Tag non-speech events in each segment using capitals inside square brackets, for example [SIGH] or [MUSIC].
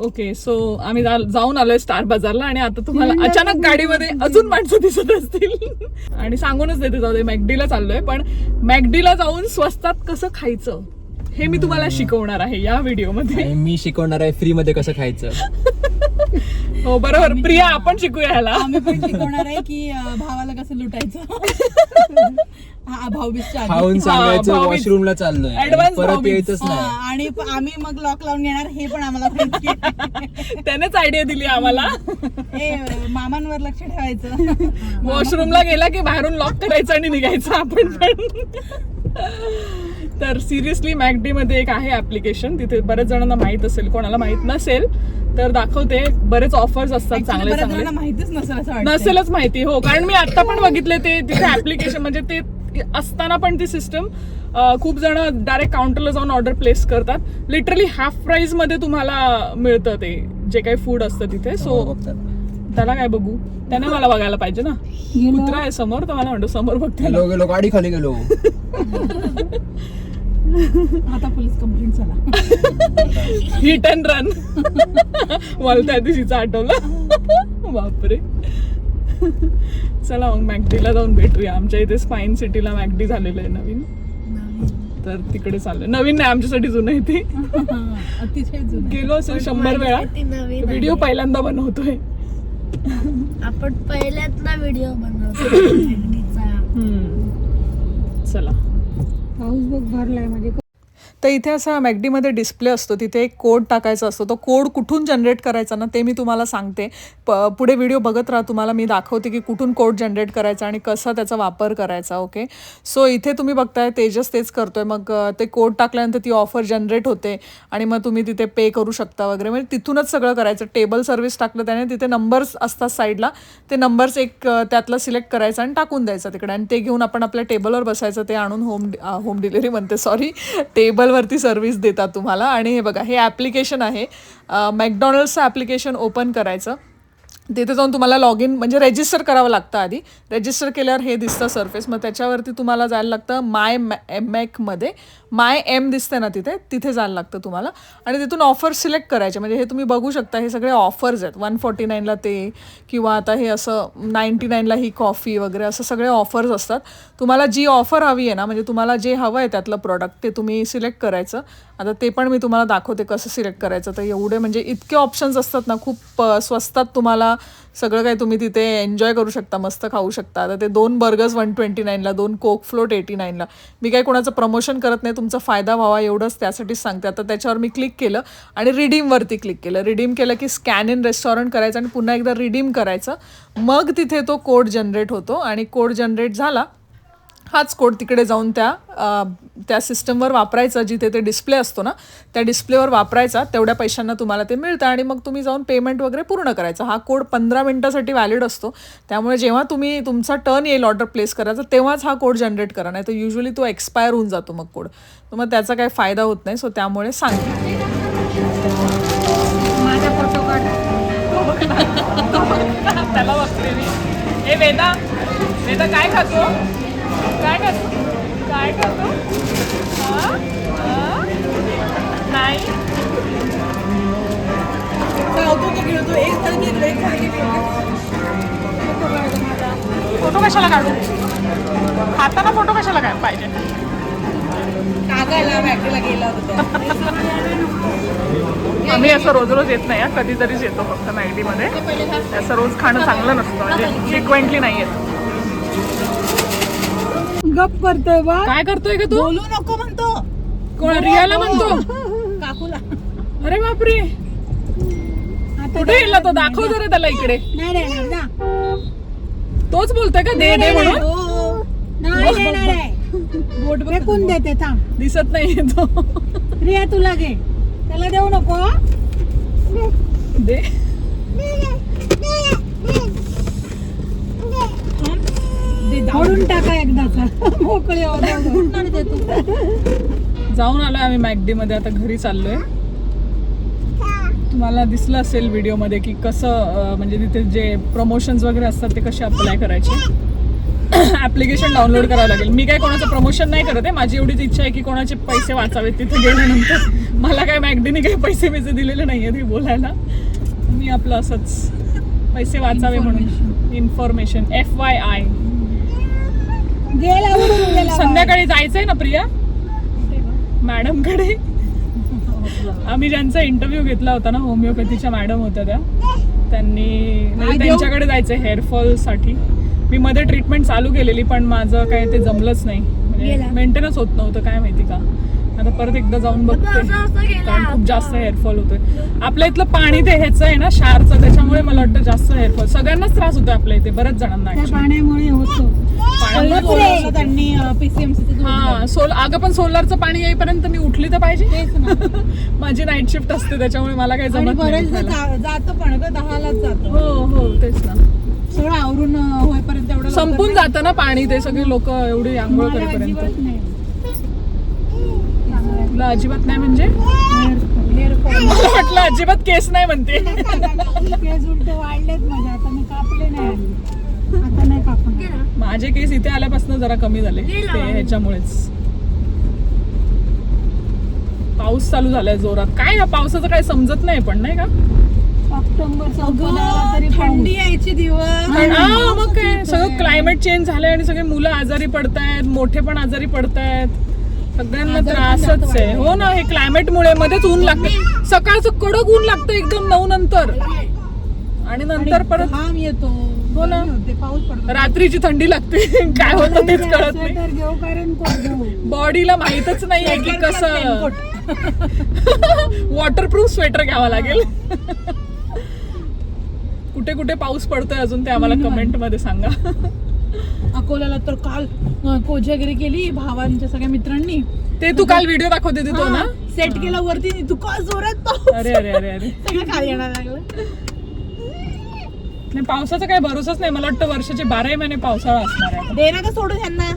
Okay so आम्ही जा- जाऊन आलोय स्टार बाजारला आणि आता तुम्हाला अचानक गाडीमध्ये अजून माणसं दिसत असतील. आणि सांगूनच देते जाऊ दे मॅकडीला चाललोय. पण मॅकडीला जाऊन स्वस्तात कसं खायचं हे मी तुम्हाला शिकवणार आहे या व्हिडिओमध्ये. आणि मी शिकवणार आहे फ्री मध्ये कसं खायचं. [LAUGHS] हो बरोबर. प्रिया आपण शिकूया ह्याला. आम्ही पण शिकवणार आहे की अं, भावाला कसं लुटायचं. [LAUGHS] खाऊन सांगायचं. वॉशरूमला चाललोय. परत. यायचंच हा, नाही आणि आम्ही मग लॉक लावून घेणार हे पण आम्हाला. [LAUGHS] त्यानेच आयडिया दिली आम्हाला. हे मामांवर लक्ष ठेवायचं. [LAUGHS] वॉशरूमला गेला की बाहेरून लॉक करायचं आणि निघायचं आपण पण. तर सिरियसली मॅकडी मध्ये एक आहे ऍप्लिकेशन तिथे बरेच जणांना माहीत असेल कोणाला माहीत नसेल तर दाखवते. बरेच ऑफर्स असतात चांगले चांगले. जणांना माहितीच नसेल नसेलच माहिती हो कारण मी आता पण बघितले ते तिथे ऍप्लिकेशन म्हणजे ते असताना पण ती सिस्टम खूप जण डायरेक्ट काउंटरला जाऊन ऑर्डर प्लेस करतात. लिटरली हाफ प्राइसमध्ये तुम्हाला मिळतं ते जे काही फूड असतं तिथे. सो त्याला काय बघू? त्याने मला बघायला पाहिजे ना. कुत्रा आहे समोर तर मला म्हणतो समोर बघते गेलो गेलो गाडी खाली गेलो. आता पोलीस कंप्लेंट झाला. हिट अँड रन मला त्या दिवशीचं आठवलं. बापरे. [LAUGHS] चला मग मॅकडीला जाऊन भेटूया. आमच्या इथे स्पाईन सिटीला मॅकडी झालेलं आहे नवीन. तर तिकडे चाललोय. नवीन नाही आमच्यासाठी जुनं आहे ते. [LAUGHS] अतिशय जुनं. गेलो असेल शंभर वेळा. व्हिडिओ पहिल्यांदा बनवतोय. आपण पहिल्यांदा व्हिडिओ बनवतो. [COUGHS] चला. पाऊस बघ भरलाय. म्हणजे तर इथे असा मॅगडीमध्ये डिस्प्ले असतो. तिथे एक कोड टाकायचा असतो. तो कोड कुठून जनरेट करायचा ना ते मी तुम्हाला सांगते. प पुढे व्हिडिओ बघत राहा. तुम्हाला मी दाखवते की कुठून कोड जनरेट करायचा आणि कसा त्याचा वापर करायचा ओके सो इथे तुम्ही बघताय तेजस तेच करतोय. मग ते कोड टाकल्यानंतर ती ऑफर जनरेट होते आणि मग तुम्ही तिथे पे करू शकता वगैरे. म्हणजे तिथूनच सगळं करायचं. टेबल सर्व्हिस टाकलं त्याने तिथे नंबर्स असतात साईडला ते नंबर्स एक त्यातला त्यातलं सिलेक्ट करायचं आणि टाकून द्यायचं तिकडे. आणि ते घेऊन आपण आपल्या टेबलवर बसायचं. ते आणून होम होम डिलिव्हरी म्हणते. सॉरी टेबल टेबलवरती सर्व्हिस देतात तुम्हाला. आणि हे बघा हे ॲप्लिकेशन आहे. मॅकडॉनल्ड्सचं ॲप्लिकेशन ओपन करायचं. तिथे जाऊन तुम्हाला लॉग इन म्हणजे रेजिस्टर करावं लागतं आधी. रेजिस्टर केल्यावर हे दिसतं सरफेस मग त्याच्यावरती तुम्हाला जायला लागतं माय एम eh, मध्ये. माय एम दिसते ना तिथे? तिथे जायला लागतं तुम्हाला. आणि तिथून ऑफर सिलेक्ट करायचे. म्हणजे हे तुम्ही बघू शकता हे सगळे ऑफर्स आहेत. वन फोर्टी नाईनला ते किंवा आता हे असं नाईन्टी नाईनला ही कॉफी वगैरे असं सगळे ऑफर्स असतात. तुम्हाला जी ऑफर हवी आहे ना म्हणजे तुम्हाला जे हवं आहे त्यातलं प्रॉडक्ट ते तुम्ही सिलेक्ट करायचं. आता ते पण मी तुम्हाला दाखवते कसं सिलेक्ट करायचं. तर एवढे म्हणजे इतके ऑप्शन्स असतात ना खूप स्वस्तात तुम्हाला सगळं काही तुम्ही तिथे एन्जॉय करू शकता मस्त खाऊ शकता. आता ते दोन बर्गर्स वन ट्वेंटी नाईनला दोन कोक फ्लोट एटी नाईनला मी काही कोणाचं प्रमोशन करत नाही तुमचा फायदा व्हावा एवढंच त्यासाठीच सांगते. आता त्याच्यावर मी क्लिक केलं आणि रिडीमवरती क्लिक केलं. रिडीम केलं की स्कॅन इन रेस्टॉरंट करायचं आणि पुन्हा एकदा रिडीम करायचं. मग तिथे तो कोड जनरेट होतो आणि कोड जनरेट झाला हाच कोड तिकडे जाऊन त्या त्या सिस्टमवर वापरायचा जिथे ते डिस्प्ले असतो ना त्या डिस्प्लेवर वापरायचा तेवढ्या पैशांना तुम्हाला ते मिळतं आणि मग तुम्ही जाऊन पेमेंट वगैरे पूर्ण करायचं. हा कोड पंधरा मिनटासाठी व्हॅलिड असतो. त्यामुळे जेव्हा तुम्ही तुमचा टर्न येईल ऑर्डर प्लेस करायचा तेव्हाच हा कोड जनरेट करा नाही तर युजली तो एक्सपायर होऊन जातो मग कोड. तर मग त्याचा काही फायदा होत नाही. सो त्यामुळे सांगते माझा फोटो काढ. [LAUGHS] त्याला बघते मी हे वेदा वेदा काय खातो? काय खातो काय हा? हा? नाही खेळतो एक की इकडे. फोटो कशाला काढू खाताना फोटो कशाला काय पाहिजे कागायला बॅटरीला गेला होता. आम्ही असं रोज रोज येत नाही हा. कधीतरीच येतो फक्त मॅगडीमध्ये असं रोज खाणं चांगलं नसतं म्हणजे फ्रिक्वेंटली नाही येत गप करतोय बा काय करतोय का तू? बोलू नको म्हणतो. कोण रियाला म्हणतो? काकूला. अरे बापरे. कुठे गेला तो? दाखव जरा त्याला इकडे. नाही देणार ना तोच बोलतोय का? दे दे म्हणून? हो. नाही बोट फेकून देते थांब. दिसत नाही तो. रिया तुला घे. त्याला देऊ नको? दे. फोडून टाका एकदाचा मोकळे हो, जाऊन आलोय आम्ही मॅगडी मध्ये आता घरी चाललोय. तुम्हाला दिसलं असेल व्हिडिओमध्ये की कसं म्हणजे तिथे जे प्रमोशन्स वगैरे असतात ते कसे अप्लाय करायचे. ऍप्लिकेशन डाउनलोड करावं लागेल. मी काय कोणाचं प्रमोशन नाही करत आहे. माझी एवढीच इच्छा आहे की कोणाचे पैसे वाचावेत तिथे गेल्यानंतर. मला काय मॅगडीने काही पैसे पैसे दिलेले नाही आहेत हे बोलायला. मी आपलं असंच पैसे वाचावे म्हणून. इन्फॉर्मेशन एफ वाय आय संध्याकाळी जायचंय ना प्रिया? मॅडमकडे? आम्ही ज्यांचा इंटरव्ह्यू घेतला होता ना होमिओपॅथीच्या मॅडम होत्या त्या त्यांनी म्हणजे? त्यांच्याकडे जायचं हेअरफॉलसाठी. मी मध्ये ट्रीटमेंट चालू केलेली पण माझं काय ते जमलंच नाही. म्हणजे. मेंटेनन्स होत नव्हतं काय माहिती का. आता परत एकदा जाऊन बघते. कारण खूप. जास्त हेअरफॉल होतोय. आपल्या इथलं पाणी ते ह्याचं आहे ना क्षारचं त्याच्यामुळे मला वाटतं जास्त हेअरफॉल सगळ्यांनाच त्रास होतोय आपल्या इथे बऱ्याच जणांना. पाण्यामुळे होतो. त्यांनी हा सोल अगं पण सोलारचं पाणी येईपर्यंत मी उठली तर पाहिजे? [LAUGHS] माझी नाईट शिफ्ट असते त्याच्यामुळे मला काही जमत नाही जातो पण ग दहालाच जातो. हो हो तेच ना. सगळं आवरून होईपर्यंत एवढं संपून. जातं ना पाणी ते सगळे लोक एवढी आंघोळ करेपर्यंत. अजिबात नाही तुला अजिबात नाही म्हणजे वाटलं अजिबात केस नाही म्हणते. केस उलटे वाढलेत माझे आता मी कापले नाही हल्ली. आता नाही कापणार. माझे केस इथे आल्यापासून जरा कमी झाले. ते ह्याच्यामुळेच. पाऊस चालू झालाय जोरात. काय या पावसाचं काय समजत नाही पण नाही का? थंडी यायची दिवस. मग काय? सगळं क्लायमेट चेंज झालंय आणि सगळे मुलं आजारी पडतायत मोठे पण आजारी पडतायत. सगळ्यांना त्रासच आहे. हो ना हे क्लायमेट मुळे मध्येच ऊन लागते. सकाळचं कडक ऊन लागतं एकदम नऊ नंतर. आणि नंतर परत घाम येतो. हो ना. होते, पाऊस पडतो रात्रीची थंडी लागते. [LAUGHS] काय होतं तेच कळत नाही. स्वेटर घेऊ कारण कोट घेऊ? बॉडीला माहीतच नाहीये की कसं वॉटरप्रूफ स्वेटर [LAUGHS] घ्यावा लागेल. कुठे कुठे पाऊस पडतोय अजून ते आम्हाला कमेंटमध्ये सांगा. [LAUGHS] अकोल्याला तर काल कोजागिरी केली भावांच्या सगळ्या मित्रांनी. ते तू काल व्हिडिओ दाखवते ते तो ना? सेट केला वरती तू का जोरात पाऊस अरे अरे अरे अरे. सगळं खाली येणार लागलं. नाही पावसाचा काही भरोसाच नाही. मला वाटतं वर्षाचे बाराही महिने पावसाळा असणार आहे. दे ना का सोडून ह्यांना.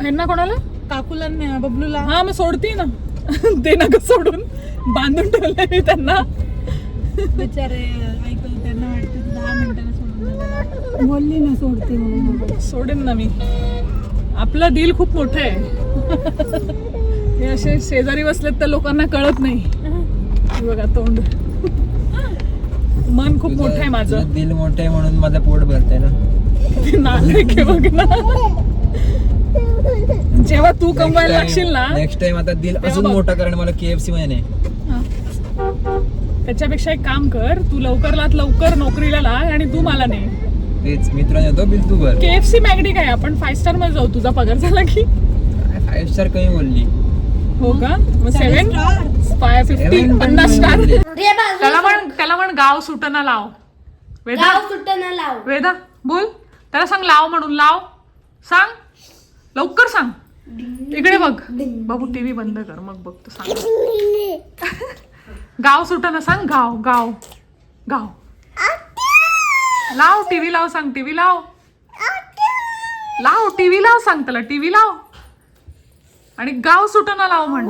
ह्यांना कोणाला? काकूला न- बबलूला. हा मग सोडते ना. [LAUGHS] ते नका सोडून. बांधून ठेवलंय मी त्यांना. बिचारे ऐकलं त्यांना वाटतं दहा मिनिटांना सोडून द्यायला. बोलली ना सोडते म्हणून. सोडेन ना मी. आपलं दिल खूप मोठं आहे. हे असे शेजारी बसलेत तर लोकांना कळत नाही. हे बघा तोंड. मन खूप मोठं आहे माझं. तुझं दिल मोठं आहे म्हणून माझं पोट भरतंय ना? किती नालायक आहे बघ ना. जेव्हा तू कमवायला लागशील ना नेक्स्ट टाइम आता दिल तेव्हा अजून बघ. मोठा कारण मला केएफसी मध्ये नाही. त्याच्यापेक्षा एक काम कर तू लवकरात लवकर नोकरीला लाग आणि तू मला नाही तेच मित्रांनो येतो बिल तू भर केएफसी मॅगडी काय आपण फाय स्टारमध्ये जाऊ. तुझा पगार झाला की? फाईव्ह स्टार कमी बोलली. हो का? मग सेव्हन फाय फिफ्टी Seven पन्नास स्टार बोलली. रे बाजू त्याला म्हण त्याला म्हण गाव सुटना लाव. वेदा? गाव सुट्ट्यानं लाव. वेदा बोल. त्याला सांग लाव म्हणून. लाव. सांग. लवकर सांग. इकडे बघ. बाबू टीव्ही बंद कर. मग बघ तू सांग. [LAUGHS] गाव सुटना सांग. गाव गाव. गाव. लाव टीव्ही लाव सांग टीव्ही लाव. लाव टीव्ही लाव सांग त्याला टीव्ही लाव. आणि गाव सुटना लाव म्हण.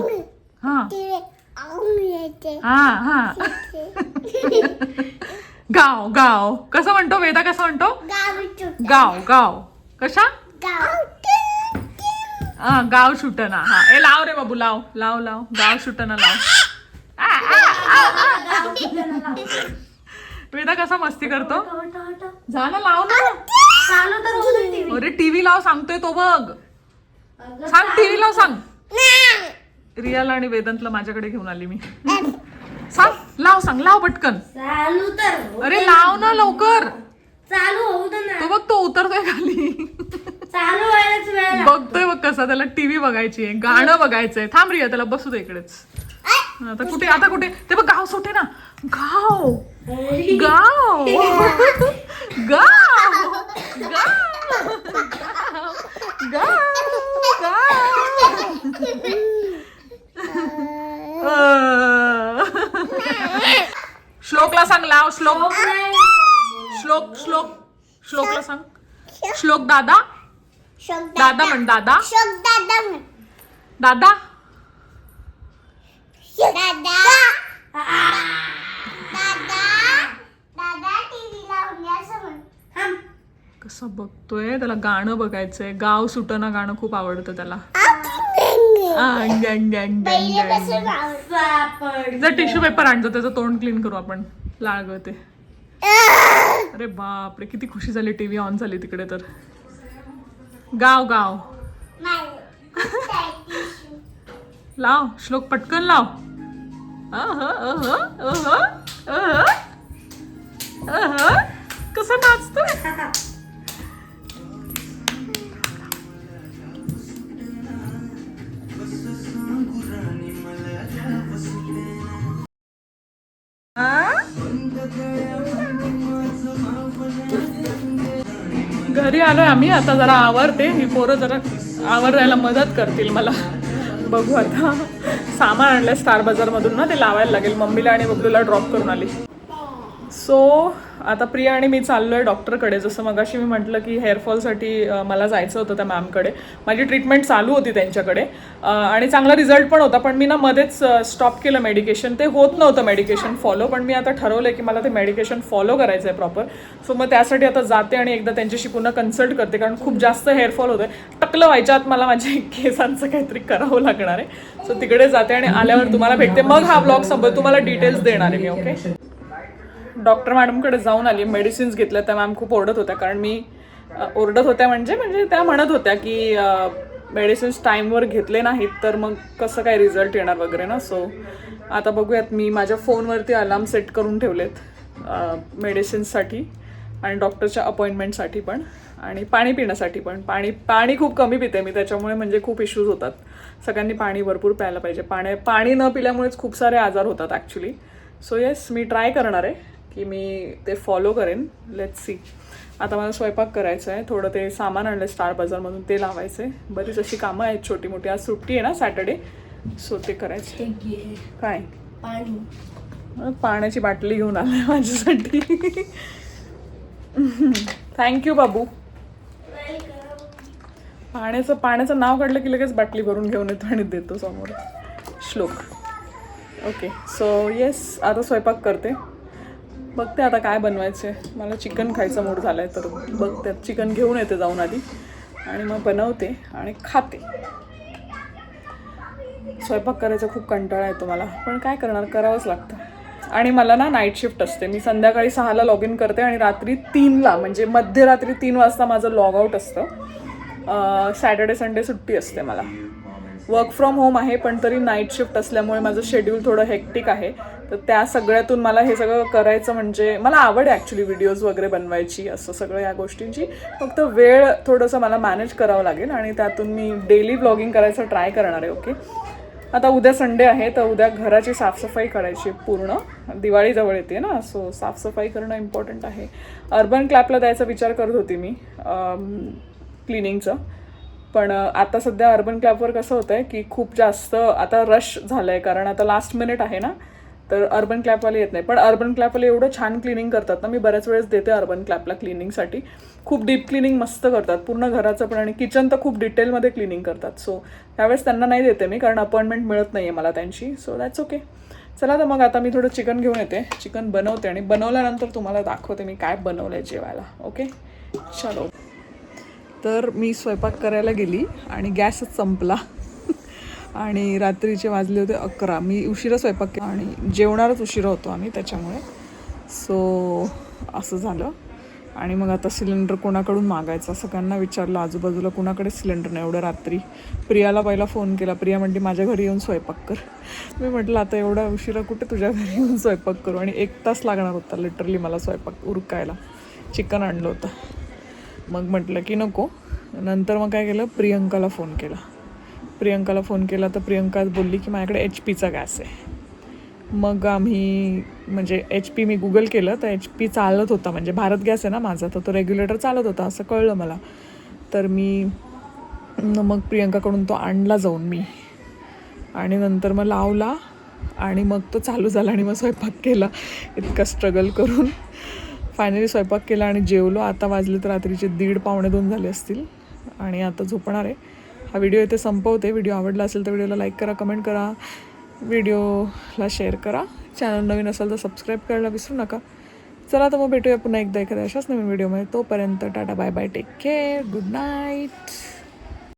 हा. हा हा. गाव गाव. कसं म्हणतो वेदा कसं म्हणतो? गाव गाव कशा? हा गाव सुटना हा. ए लाव रे बाबू लाव. लाव लाव. गाव सुटना लाव. वेदा कसा मस्ती करतो? जा ना लाव ना. अरे टीव्ही लाव सांगतोय तो बघ. सांग टीव्ही लाव सांग. रियाला आणि वेदांतला माझ्याकडे घेऊन आली मी. सांग लाव सांग लाव पटकन. अरे लाव ना. लवकर. चालू तो बघ तो उतरतोय खाली. बघतोय बघ कसा त्याला टीव्ही बघायची आहे गाणं बघायचंय. थांब रिया त्याला बसू दे इकडेच. आता कुठे आता कुठे? ते बघ गाव सुटे ना. गाव गाव गाव गाव गाव श्लोकला सांग लाव श्लोक श्लोक श्लोक श्लोकला सांग श्लोक दादा दादा म्हण दादा दादा कस असं बघतोय त्याला गाणं बघायचंय. गाव सुटना गाणं खूप आवडतं त्याला. जर टिश्यू पेपर आणतो त्याचं तोंड क्लीन करू आपण. लाळ गळते. अरे बापरे किती खुशी झाली टीव्ही ऑन झाली तिकडे तर. गाव गाव. [LAUGHS] लाव श्लोक पटकन लाव. कसं नाचतोय? घरी आलोय आम्ही. आता जरा आवरते. ही पोरं जरा आवरायला मदत करतील मला. बघू आता. सामान आणलं स्टार बाजारमधून ना ते लावायला लागेल. मम्मीला आणि बबलूला ड्रॉप करून आली. सो आता प्रिया आणि मी चाललो आहे डॉक्टरकडे. जसं मगाशी मी म्हटलं की हेअरफॉलसाठी मला जायचं होतं त्या मॅमकडे माझी ट्रीटमेंट चालू होती त्यांच्याकडे. आणि चांगला रिझल्ट पण होता पण मी ना मध्येच स्टॉप केलं मेडिकेशन ते होत नव्हतं मेडिकेशन फॉलो पण मी आता ठरवलं आहे की मला ते मेडिकेशन फॉलो करायचं आहे प्रॉपर सो मग त्यासाठी आता जाते आणि एकदा त्यांच्याशी पुन्हा कन्सल्ट करते कारण खूप जास्त हेअरफॉल होतं टकलं व्हायच्या आत मला माझ्या [LAUGHS] केसांचं काहीतरी करावं लागणार आहे. सो तिकडे जाते आणि आल्यावर तुम्हाला भेटते. मग हा ब्लॉग संपत. तुम्हाला डिटेल्स देणार आहे मी ओके डॉक्टर मॅडमकडे जाऊन आली मेडिसिन्स घेतल्या त्या मॅम खूप ओरडत होत्या. कारण मी ओरडत होत्या म्हणजे म्हणजे त्या म्हणत होत्या की मेडिसिन्स टाईमवर घेतले नाहीत तर मग कसं काय रिझल्ट येणार वगैरे ना? सो आता बघूयात मी माझ्या फोनवरती अलार्म सेट करून ठेवलेत मेडिसिन्ससाठी आणि डॉक्टरच्या अपॉइंटमेंटसाठी पण आणि पाणी पिण्यासाठी पण. पाणी पाणी खूप कमी पिते मी त्याच्यामुळे म्हणजे खूप इश्यूज होतात. सगळ्यांनी पाणी भरपूर प्यायला पाहिजे. पाणी पाणी न पिल्यामुळेच खूप सारे आजार होतात ॲक्च्युली सो येस मी ट्राय करणार आहे. की मी ते फॉलो करेन. लेट सी आता मला स्वयंपाक करायचा आहे. थोडं ते सामान आणलं स्टार बाजारमधून ते लावायचं आहे बरीच अशी कामं आहेत छोटी मोठी आज सुट्टी आहे ना सॅटर्डे सो ते करायचे काय? पाण्याची बाटली घेऊन आलाय माझ्यासाठी. थँक्यू बाबू. पाण्याचं पाण्याचं नाव काढलं की लगेच बाटली भरून घेऊन येतो आणि देतो समोर. श्लोक. ओके सो येस आता स्वयंपाक करते. बघते आता काय बनवायचे. मला चिकन खायचा मूड झाला आहे तर बघते. चिकन घेऊन येते जाऊन आधी. आणि मग बनवते आणि खाते. स्वयंपाक करायचा खूप कंटाळा येतो मला. पण काय करणार? करावंच लागतं. आणि मला ना नाईट शिफ्ट असते. मी संध्याकाळी सहाला लॉग इन करते आणि रात्री तीनला म्हणजे मध्यरात्री तीन वाजता माझं लॉग आउट असतं. सॅटर्डे संडे सुट्टी असते मला. वर्क फ्रॉम होम आहे पण तरी नाईट शिफ्ट असल्यामुळे माझं शेड्यूल थोडं हेक्टिक आहे. तर त्या सगळ्यातून मला हे सगळं करायचं म्हणजे मला आवड आहे ॲक्च्युली व्हिडिओज वगैरे बनवायची असं सगळं या गोष्टींची. फक्त वेळ थोडंसं मला मॅनेज करावं लागेल आणि त्यातून मी डेली ब्लॉगिंग करायचं ट्राय करणार आहे ओके आता उद्या संडे आहे तर उद्या घराची साफसफाई करायची पूर्ण. दिवाळीजवळ येते ना सो साफसफाई करणं इम्पॉर्टंट आहे. अर्बन क्लॅपला द्यायचा विचार करत होती मी क्लिनिंगचं पण आता सध्या अर्बन क्लॅपवर कसं होतं आहे की खूप जास्त आता रश झालं आहे कारण आता लास्ट मिनिट आहे ना तर अर्बन क्लॅपवाले येत नाही. पण अर्बन क्लॅपवाले एवढं छान क्लिनिंग करतात ना मी बऱ्याच वेळेस देते अर्बन क्लॅपला क्लिनिंगसाठी खूप डीप क्लिनिंग मस्त करतात. पूर्ण घराचं पण आणि किचन तर खूप डिटेलमध्ये क्लिनिंग करतात. सो त्यावेळेस त्यांना नाही देते मी कारण अपॉइंटमेंट मिळत नाही आहे मला त्यांची. सो दॅट्स ओके चला तर मग आता मी थोडं चिकन घेऊन येते. चिकन बनवते आणि बनवल्यानंतर तुम्हाला दाखवते मी काय बनवलं आहे जेवायला. ओके चलो. तर मी स्वयंपाक करायला गेली आणि गॅसच संपला. आणि रात्रीचे वाजले होते अकरा. मी उशिरा स्वयंपाक केला आणि जेवणारच उशिरा होतो आम्ही त्याच्यामुळे. सो असं झालं. आणि मग आता सिलेंडर कोणाकडून मागायचा? सगळ्यांना विचारलं. आजूबाजूला कुणाकडे सिलेंडर नाही? एवढं रात्री प्रियाला पहिला फोन केला. प्रिया म्हणते माझ्या घरी येऊन स्वयंपाक कर. मी म्हटलं आता एवढा उशिरा कुठे तुझ्या घरी येऊन स्वयंपाक करू? आणि एक तास लागणार होता लिटरली मला स्वयंपाक उरकायला. चिकन आणलं होतं. मग म्हटलं की नको. नंतर मग काय केलं? प्रियंकाला फोन केला. प्रियंकाला फोन केला तर प्रियंका बोलली की माझ्याकडे एच पीचा गॅस आहे. मग आम्ही म्हणजे एच पी मी गुगल केलं तर एच पी चालत होता. म्हणजे भारत गॅस आहे ना माझा तर तो रेग्युलेटर चालत होता असं कळलं मला. तर मी मग प्रियंकाकडून तो आणला जाऊन मी. आणि नंतर मग लावला आणि मग तो चालू झाला आणि मग स्वयंपाक केला. इतका स्ट्रगल करून. फायनली स्वयंपाक केला आणि जेवलो. आता वाजले तर रात्रीचे दीड पावणे दोन झाले असतील. आणि आता झोपणार आहे. हा व्हिडिओ इथे संपवते. व्हिडिओ आवडला असेल तर व्हिडिओला लाईक करा कमेंट करा. व्हिडिओला शेअर करा. चॅनल नवीन असेल तर सबस्क्राईब करायला विसरू नका. चला तर मग भेटूया पुन्हा एकदा एखाद्या अशाच नवीन व्हिडिओमध्ये तोपर्यंत Tata bye bye take care good night